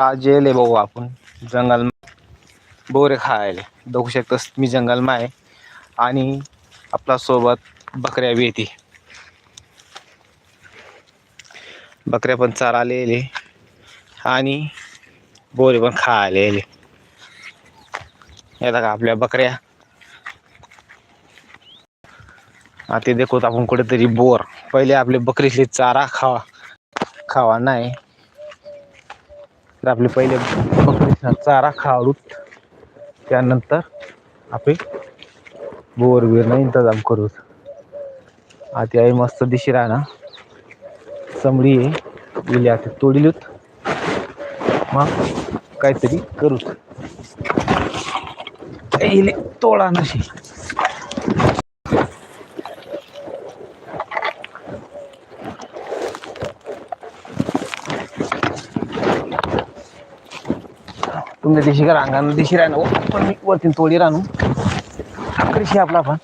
आज येले भाऊ आपण. जंगल बोरे खायले. बघू शकतोस मी जंगलमा आहे आणि आपला सोबत बकऱ्या बी येते. बकऱ्या पण चारायला येले आणि बोरे पण खायला येले येतात का आपल्या बकऱ्या? आता देखो आपण कुठेतरी बोर. पहिले आपले बकरीतले चारा खावा खावा नाही. तर आपले पहिले बकरीचा चारा खाऊ त्यानंतर आपण बोरबिरनं इंतजाम करू. आता आई मस्त दिशी राहणार चमडी आहे. गेली आता तोडिलूत. मग काहीतरी करूत. इले तोडा नशी. तुमच्या दिशी का रांगानं दिशी राहणं पण मी वरती तोडी राहणू. कृषी आपला पण.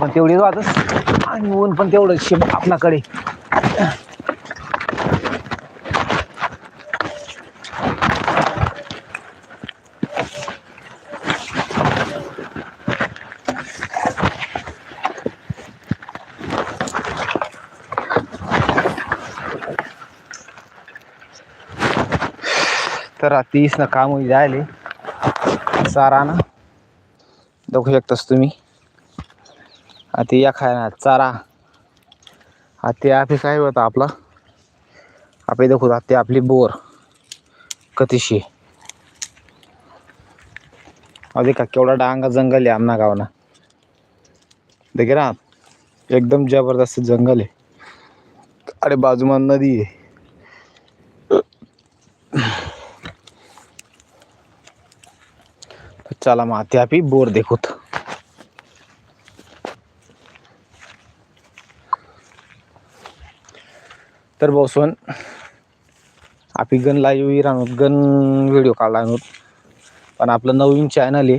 पण तेवढीच वाजत. आणि ऊन पण तेवढं शिब आपल्याकडे. तर तीस ना काम जायले चारा ना. बघू शकतास तुम्ही. आता या खायला. चारा. आता आपली काय होतं आपला. आपली देखू ते आपली बोर. कतीशी. अरे का केवढा डांगा जंगल आहे आमना गावना. देखे ना. एकदम जबरदस्त जंगल आहे. अरे बाजूमा नदी आहे. चला मग आता आपी बोर देखूत. तर बसून आपली गन लाईव्ह राहणार गन व्हिडिओ काढला पण आपलं नवीन चॅनल आहे.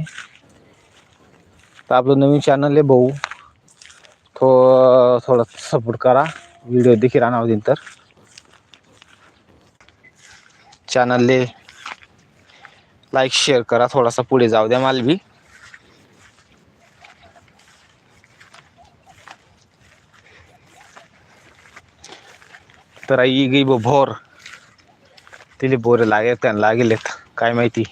तर आपलं नवीन चॅनल आहे भाऊ. थो थोडं सपोर्ट करा. व्हिडिओ देखील राहणार दिन तर. चॅनलले लाईक शेअर करा. थोडासा पुढे जाऊ द्या मालवी. बी तर आई गई भोर. तिले बोर लागे त्यांना लागेलेत. काय माहिती?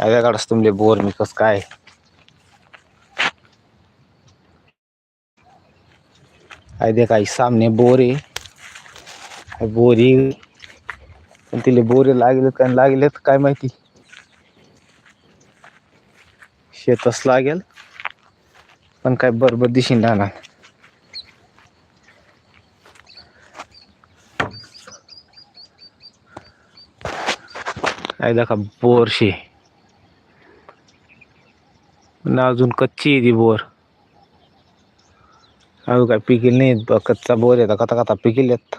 वेगळाच तुमले बोर मी कस काय? दे काही सामने बोर आहे. बोरी पण तिले बोरे लागले काय लागलेत. काय माहिती? शेतच लागेल. पण काय बरोबर दिशीन राहणार आहे का बोरशी ना अजून कच्ची आहे ती बोर. अजून काय पिकील नाही ब- कच्चा बोर येतात कथा कथा पिकील येत.